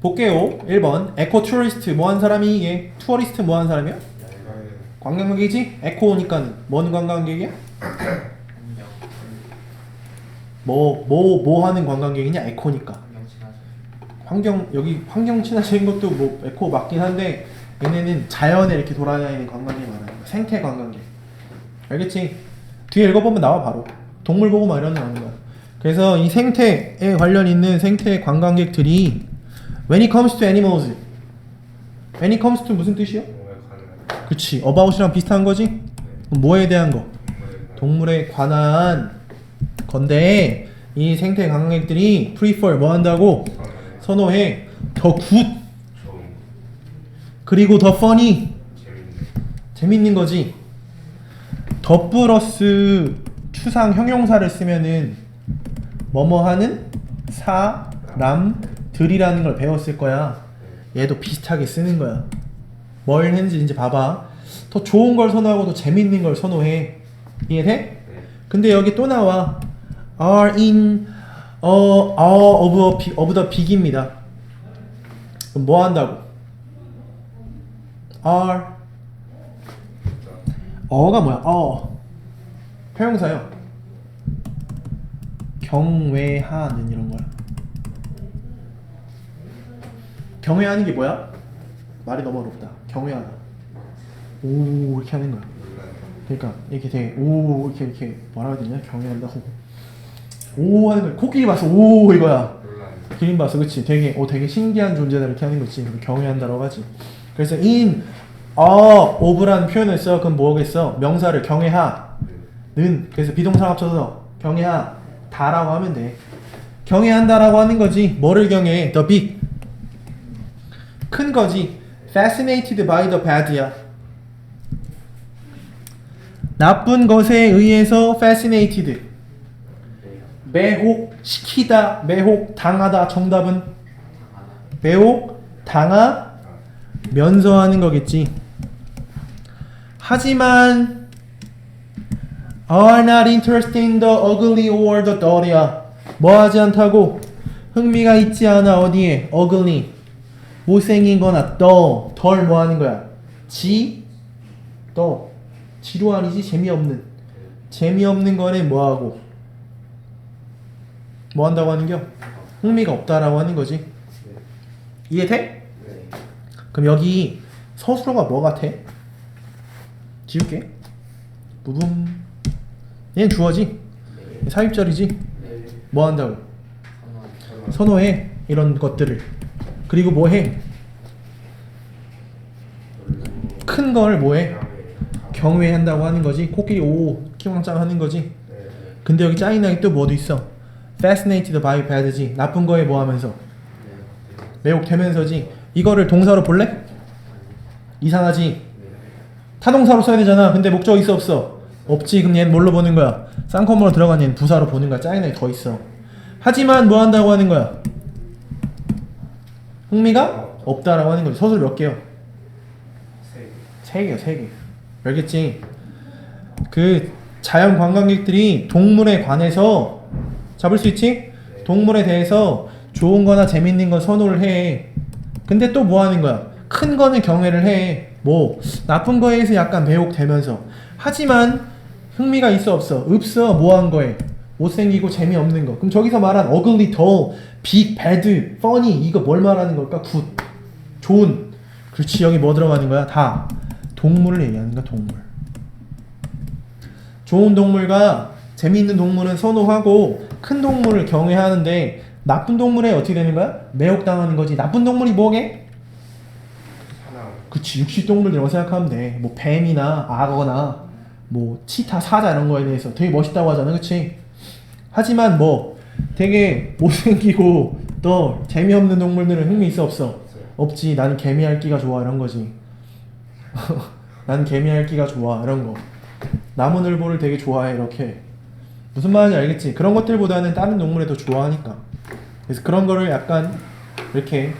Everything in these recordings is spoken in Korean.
볼게요. 1번 에코 투어리스트 뭐 한 사람이 이게 투어리스트 뭐 한 사람이야? 관광객이지? 에코니까 뭔 관광객이야? 뭐뭐 뭐 하는 관광객이냐? 에코니까. 환경 여기 환경 친화적인 것도 뭐 에코 맞긴 한데 얘네는 자연에 이렇게 돌아다니는 관광객 거야. 생태 관광객. 알겠지? 뒤에 읽어보면 나와 바로. 동물 보고 막 이런 거 거야. 그래서 이 생태에 관련 있는 생태 관광객들이 when it comes to animals when it comes to 무슨 뜻이요? 그치 about이랑 비슷한 거지? 뭐에 대한 거? 동물에 관한 건데 이 생태 관광객들이 prefer 뭐 한다고? 선호해 더굿 그리고 더 funny 재밌는 거지 더 플러스 추상 형용사를 쓰면은 뭐뭐 하는 사람 들이라는 걸 배웠을 거야 얘도 비슷하게 쓰는 거야 뭘 했는지 이제 봐봐 더 좋은 걸 선호하고 더 재밌는 걸 선호해 이해돼? 네. 근데 여기 또 나와 are in 어 of, of the big입니다 그럼 뭐 한다고? are 어가 뭐야? 어 표용사요 경외하는 이런 거야 경외하는 게 뭐야? 말이 너무 어렵다. 경외하다. 오 이렇게 하는 거야. 그러니까 이렇게 되게 오 이렇게 이렇게 뭐라 해야 되냐? 경외한다고 오 하는 거야. 코끼리 봤어 오 이거야. 기린 봤어 그치? 되게 어 되게 신기한 존재다 이렇게 하는 거지. 경외한다라고 하지. 그래서 in a of라는 표현을 써. 그럼 뭐겠어? 명사를 경외하 는. 그래서 비동사 합쳐서 경외하 다라고 하면 돼. 경외한다라고 하는 거지. 뭐를 경외해? the big 큰 거지 fascinated by the bad야 나쁜 것에 의해서 fascinated 매혹 시키다 매혹 당하다 정답은 매혹 당하면서 하는 거겠지 하지만 are not interested in the ugly or the dirty야 뭐 하지 않다고 흥미가 있지 않아 어디에 ugly 못생긴 거나 더덜 뭐 하는 거야 지더 지루한이지 재미없는 재미없는 거는 뭐 하고 뭐 한다고 하는겨? 흥미가 없다라고 하는 거지. 이해돼? 네 그럼 여기 서술어가 뭐 같아? 지울게. 부분. 얘는 주어지. 사입절이지. 뭐 한다고? 선호해 이런 것들을. 그리고 뭐 해? 큰 걸 뭐 해? 경외한다고 하는 거지. 코끼리 오 키왕짱 하는 거지. 네 근데 여기 짜증나게 또 뭐도 있어. fascinated by bad지. 나쁜 거에 뭐 하면서 매혹되면서지. 이거를 동사로 볼래? 이상하지. 타동사로 써야 되잖아. 근데 목적 있어 없어? 없지. 그럼 얘는 뭘로 보는 거야? 쌍꺼풀로 들어간 얘는 부사로 보는 거야. 짜증나게 더 있어. 하지만 뭐 한다고 하는 거야? 흥미가 없다라고 하는 거지. 서술 몇 개요? 세세 개요, 세 개. 알겠지? 그 자연 관광객들이 동물에 관해서 잡을 수 있지? 동물에 대해서 좋은 거나 재밌는 거 선호를 해. 근데 또 뭐 하는 거야? 큰 거는 경외를 해. 뭐 나쁜 거에 서 약간 매혹되면서. 하지만 흥미가 있어 없어? 없어. 뭐 한 거에? 못생기고 재미없는 거. 그럼 저기서 말한 ugly, dull, big, bad, funny 이거 뭘 말하는 걸까? good, 좋은. 그렇지 여기 뭐 들어가는 거야? 다 동물을 얘기하는 거야 동물. 좋은 동물과 재미있는 동물은 선호하고 큰 동물을 경외하는데 나쁜 동물에 어떻게 되는 거야? 매혹당하는 거지. 나쁜 동물이 뭐게? 그치 육식 동물이라고 생각하면 돼. 뭐 뱀이나 악어나 뭐 치타, 사자 이런 거에 대해서 되게 멋있다고 하잖아, 그치? 하지만 뭐 되게 못생기고 또 재미없는 동물들은 흥미 있어 없어? 없지. 나는 개미 핥기가 좋아 이런 거지. 나는 개미 핥기가 좋아 이런 거. 나무늘보를 되게 좋아해 이렇게. 무슨 말인지 알겠지? 그런 것들보다는 다른 동물에 더 좋아하니까. 그래서 그런 거를 약간 이렇게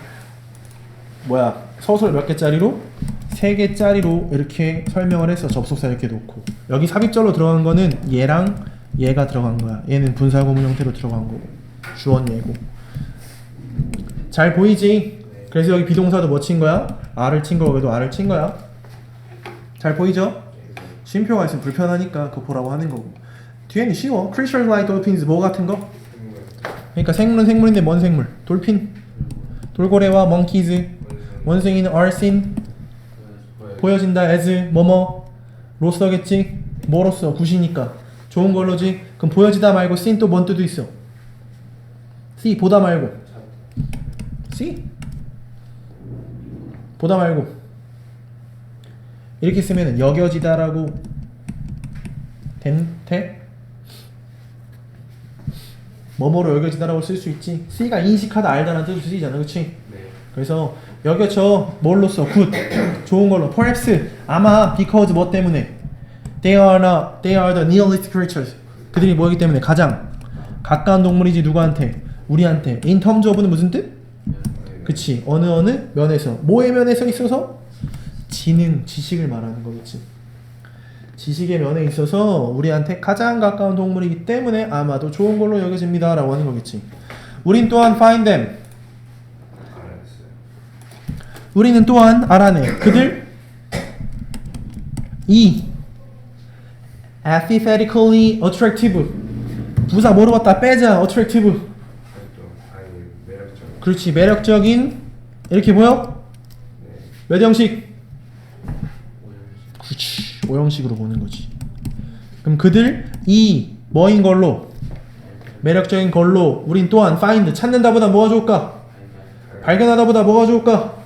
뭐야 서술 몇 개짜리로 세 개짜리로 이렇게 설명을 해서 접속사 이렇게 놓고 여기 삽입절로 들어간 거는 얘랑 얘가 들어간 거야. 얘는 분사구문 형태로 들어간 거고 주원 얘고 잘 보이지? 그래서 여기 비동사도 뭐 친 거야? R을 친 거고 여기도 R을 친 거야. 잘 보이죠? 쉼표가 있으면 불편하니까 그거 보라고 하는 거고. 뒤에는 쉬워. Creatures like dolphins 뭐 같은 거? 그러니까 생물은 생물인데 뭔 생물? 돌핀. 돌고래와 monkeys. 원숭이는 are seen. 보여진다 as 뭐뭐. 로서겠지? 뭐로써? 굿이니까. 좋은 걸로지? 그럼 보여지다 말고 seen 또 뭔 뜻도 있어? see 보다 말고. see? 보다 말고. 이렇게 쓰면 여겨지다라고 된, 돼? 뭐뭐로 여겨지다라고 쓸 수 있지. C가 인식하다 알다라는 뜻으로 쓰이잖아, 그렇지? 네. 그래서 여겨져 뭘로 써? good 좋은 걸로. Perhaps 아마 because 뭐 때문에 they are not, they are the nearest creatures. 그들이 뭐이기 때문에 가장 가까운 동물이지 누구한테? 우리한테. In terms of는 무슨 뜻? 그치 어느 어느 면에서 뭐의 면에서 있어서 지능 지식을 말하는 거겠지 지식의 면에 있어서 우리한테 가장 가까운 동물이기 때문에 아마도 좋은 걸로 여겨집니다 라고 하는 거겠지 우린 또한 find them. 우리는 또한 알아내 그들 이 aesthetically attractive 부사 뭐로 봤다 빼자 attractive. 그렇지 매력적인 이렇게 보여? 네. 몇 형식? 그렇지 오형식으로 보는 거지 그럼 그들 이 뭐인 걸로 매력적인 걸로 우린 또한 find 찾는다보다 뭐가 좋을까? 발견하다보다 뭐가 좋을까?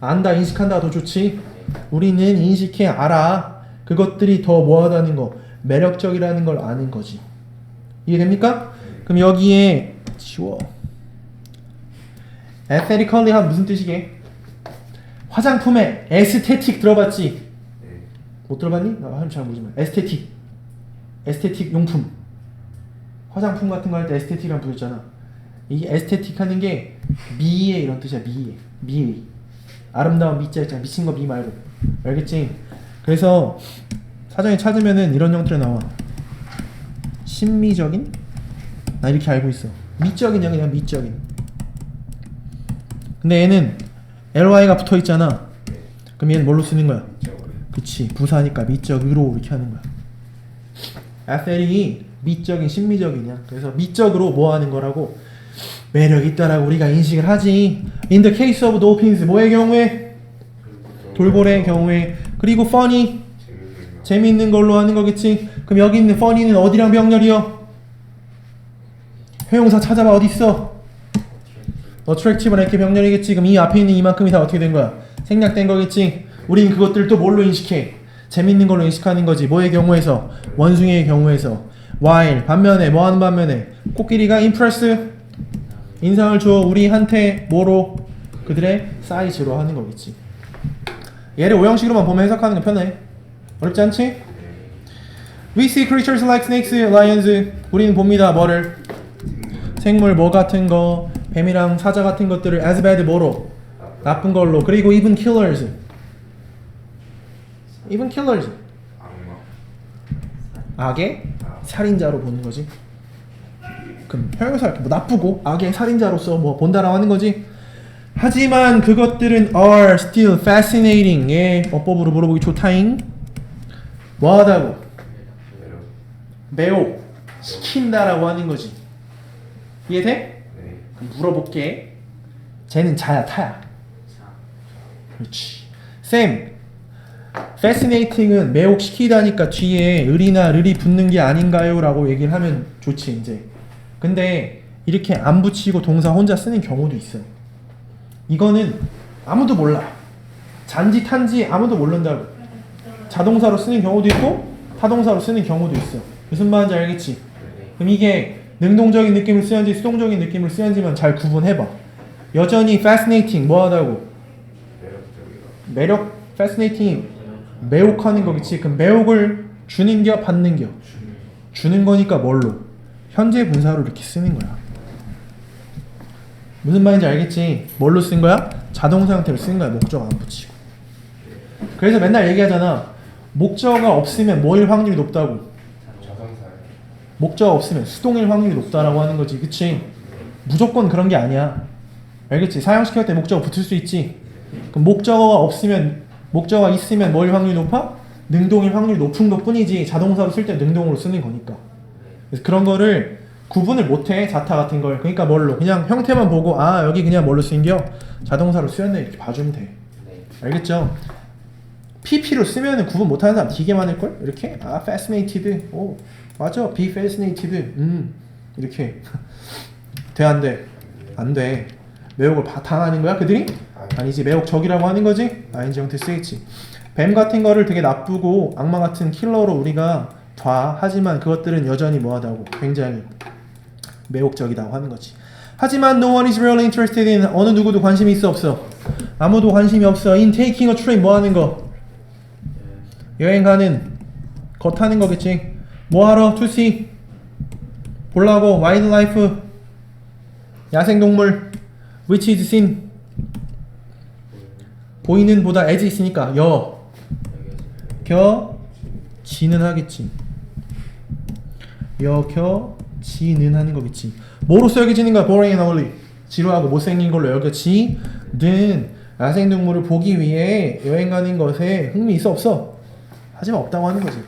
안다 인식한다 더 좋지 우리는 인식해 알아 그것들이 더 뭐하다는 거 매력적이라는 걸 아는 거지 이해됩니까? 그럼 여기에 쉬워 aesthetically 하면 무슨 뜻이게? 화장품에 에스테틱 들어봤지? 네. 못 들어봤니? 나 하면 잘 모르지만 에스테틱 에스테틱 용품 화장품 같은 거 할 때 에스테틱이란 부르잖아 이게 에스테틱 하는 게 미에 이런 뜻이야 미에 미 아름다운 미자 있잖아 미친 거 미 말고 알겠지? 그래서 사전에 찾으면은 이런 형태로 나와. 신미적인? 나 이렇게 알고 있어. 미적인이야 그냥 미적인. 근데 얘는 ly가 붙어 있잖아. 그럼 얘는 뭘로 쓰는 거야? 그치 부사니까 미적으로 이렇게 하는 거야. 아셀이 미적인 심미적이냐 그래서 미적으로 뭐 하는 거라고? 매력 있다라고 우리가 인식을 하지. In the case of dolphins 뭐의 경우에? 돌고래의 경우에 그리고 funny. 재미있는 걸로 하는 거겠지 그럼 여기 있는 funny는 어디랑 병렬이요? 회용사 찾아봐 어딨어 attractive랑 이렇게 병렬이겠지 그럼 이 앞에 있는 이만큼이 다 어떻게 된 거야? 생략된 거겠지 우린 그것들 또 뭘로 인식해? 재밌는 걸로 인식하는 거지 뭐의 경우에서? 원숭이의 경우에서 while 반면에 뭐 하는 반면에 코끼리가 impress 인상을 줘 우리한테 뭐로? 그들의 사이즈로 하는 거겠지 얘를 오형식으로만 보면 해석하는 게 편해 어렵지 않지? 네. We see creatures like snakes, lions 우리는 봅니다 뭐를? 생물 뭐 같은 거 뱀이랑 사자 같은 것들을 as bad 뭐로? 나쁜 걸로 그리고 even killers even killers. 악의 살인자로 보는 거지 그럼 형용사 이렇게 뭐 나쁘고 악의 살인자로서 뭐 본다라고 하는 거지 하지만 그것들은 are still fascinating 예 어법으로 물어보기 좋다잉 뭐하다고. 매우 시킨다라고 하는 거지 이해돼? 네. 그럼 물어볼게 쟤는 자야 타야 그렇지 쌤 fascinating은 매혹시키다니까 뒤에 을이나 르이 붙는 게 아닌가요? 라고 얘기를 하면 좋지 이제 근데 이렇게 안 붙이고 동사 혼자 쓰는 경우도 있어 이거는 아무도 몰라. 잔지 탄지 아무도 모른다고. 자동사로 쓰는 경우도 있고 타동사로 쓰는 경우도 있어. 무슨 말인지 알겠지? 그럼 이게 능동적인 느낌을 쓰는지 수동적인 느낌을 쓰는지만 잘 구분해봐. 여전히 fascinating 뭐하다고. 매력 fascinating. 매혹하는 거겠지. 그럼 매혹을 주는 겨 받는 겨? 주는 거니까 뭘로? 현재 분사로 이렇게 쓰는 거야 무슨 말인지 알겠지 뭘로 쓴 거야 자동사 형태로 쓴 거야 목적 안 붙이고 그래서 맨날 얘기하잖아 목적어가 없으면 뭐일 확률이 높다고. 목적 없으면 수동일 확률이 높다라고 하는 거지 그치 무조건 그런 게 아니야 알겠지? 사용시킬 때 목적어 붙을 수 있지. 그럼 목적어가 없으면 목적어가 있으면 뭘 확률이 높아? 능동일 확률이 높은 것 뿐이지 자동사로 쓸 때 능동으로 쓰는 거니까. 그래서 그런 거를 구분을 못해 자타 같은 걸. 그러니까 뭘로? 그냥 형태만 보고 아 여기 그냥 뭘로 쓰인겨? 자동사로 쓰였네 이렇게 봐주면 돼. 네. 알겠죠? PP로 쓰면은 구분 못하는 사람 되게 많을걸? 이렇게 아 fascinated 오 맞아 be fascinated 음 이렇게 돼 안 돼? 안 돼. 매혹을 바- 당하는 거야 그들이? 아니지 매혹 적이라고 하는 거지? ing 형태 쓰겠지 뱀 같은 거를 되게 나쁘고 악마 같은 킬러로 우리가 봐 하지만 그것들은 여전히 뭐하다고 굉장히 매혹적이다고 하는 거지. 하지만 no one is really interested in 어느 누구도 관심이 있어 없어. 아무도 관심이 없어. In taking a train 뭐 하는 거? 여행 가는 거 타는 거겠지. 뭐 하러? to see 보려고. wildlife 야생동물. which is seen 보이는 보다 as 있으니까 여. 겨. 지는 하겠지. 여겨 지는 하는 거겠지. 뭐로써 여겨지는 거야? Boring and ugly 지루하고 못생긴 걸로 여겨지는 야생동물을 보기 위해 여행 가는 것에 흥미 있어 없어? 하지만 없다고 하는 거지.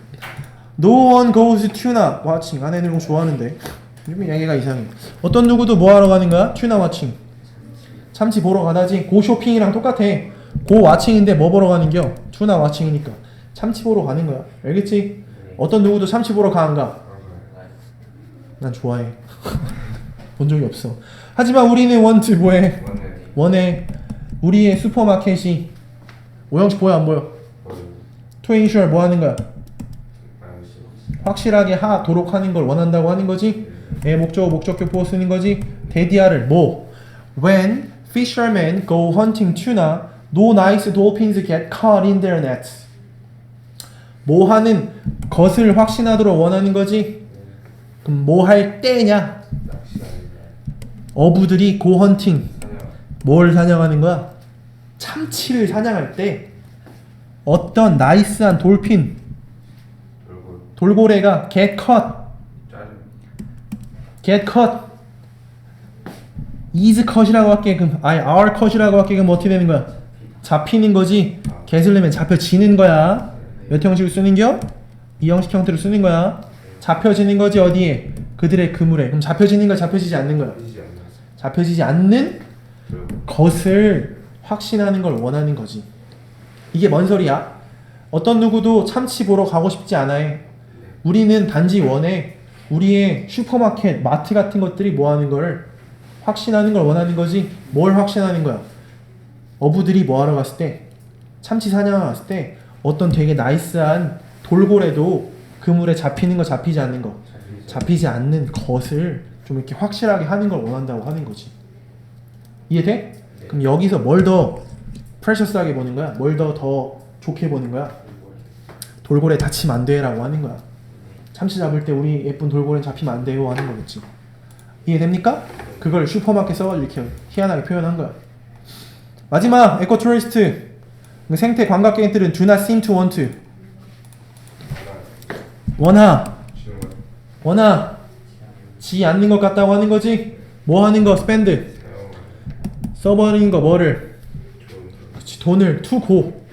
No one goes tuna watching. 아내는 이런 거 좋아하는데. 이러면 얘기가 이상해. 어떤 누구도 뭐 하러 가는 거야? tuna 참치 보러 가다지 고 쇼핑이랑 똑같아. 고 와칭인데 뭐 보러 가는겨? 투나 와칭이니까. 참치 보러 가는 거야. 알겠지? 어떤 누구도 참치 보러 가안 가? 난 좋아해. 본 적이 없어. 하지만 우리는 want 뭐해? 원래 원해. 우리의 슈퍼마켓이 오영식 보여 안 보여? ensure 뭐 하는 거야? 확실하게 하도록 하는 걸 원한다고 하는 거지? 내 목적어 목적격 보호 쓰는 거지? 데디아를 뭐? When fishermen go hunting tuna no nice dolphins get caught in their nets. 뭐 하는 것을 확신하도록 원하는 거지 그럼 뭐 할 때냐 어부들이 hunting 뭘 사냥하는 거야 참치를 사냥할 때 어떤 나이스한 돌핀 돌고래가 get caught, 짜증 get caught, is cut이라고 할게 그럼 아니 are cut이라고 할게 그럼 어떻게 되는 거야? 잡히는 거지. 내면 잡혀지는 거야. 몇 형식을 쓰는겨? 이 형식 형태로 쓰는 거야. 잡혀지는 거지 어디에? 그들의 그물에. 그럼 잡혀지는 거 잡혀지지 않는 거야. 않나 잡혀지지 않는 것을 확신하는 걸 원하는 거지. 이게 뭔 소리야? 어떤 누구도 참치 보러 가고 싶지 않아 해. 우리는 단지 원해. 우리의 슈퍼마켓, 마트 같은 것들이 뭐 하는 걸 확신하는 걸 원하는 거지. 뭘 확신하는 거야? 어부들이 뭐 하러 갔을 때, 참치 사냥하러 갔을 때 어떤 되게 나이스한 돌고래도 그물에 잡히는 거 잡히지 않는 거 잡히지 않는 것을 좀 이렇게 확실하게 하는 걸 원한다고 하는 거지. 이해돼? 그럼 여기서 뭘 더 프레셔스하게 보는 거야? 뭘 더 더 좋게 보는 거야? 돌고래 다치면 안 돼라고 하는 거야. 참치 잡을 때 우리 예쁜 돌고래 잡히면 안 돼요 하는 거겠지. 이해됩니까? 그걸 슈퍼마켓 써가지고 이렇게 희한하게 표현한 거야. 마지막 에코 투리스트 생태 관광객들은 do not seem to want to 원하 치는 거 원하 지 않는 것 같다고 하는 거지. 뭐 하는 거 spend 써버리는 거 뭐를 그치 돈을 투고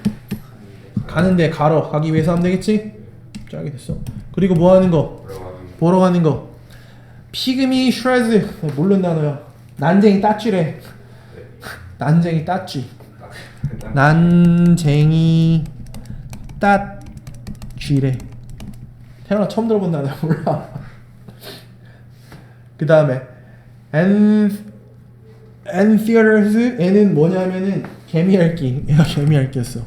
가는데 가러 가기 위해서 하면 되겠지? 짜게 됐어. 그리고 뭐 하는 거 보러 가는 거 피그미 슈레즈 모르는 단어야. 난쟁이 따쥐래. 난쟁이 따쥐. 난쟁이 따쥐래. 태어나 처음 들어본 단어야 몰라. 그 다음에 and and theaters 애는 뭐냐면은 개미핥기. 얘가 개미핥기였어.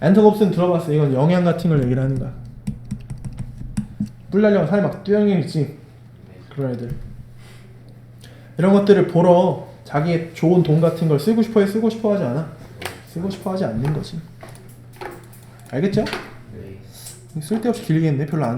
엔터롭스는 들어봤어. 이건 영양 같은 걸 얘기를 하는 거야. 뿔 날려면 살이 막 뛰어있지. 그런 애들. 이런 것들을 보러 자기의 좋은 돈 같은 걸 쓰고 싶어 해 쓰고 싶어 하지 않아. 쓰고 싶어 하지 않는 거지. 알겠죠? 네. 쓸데없이 길게 했네. 별로 안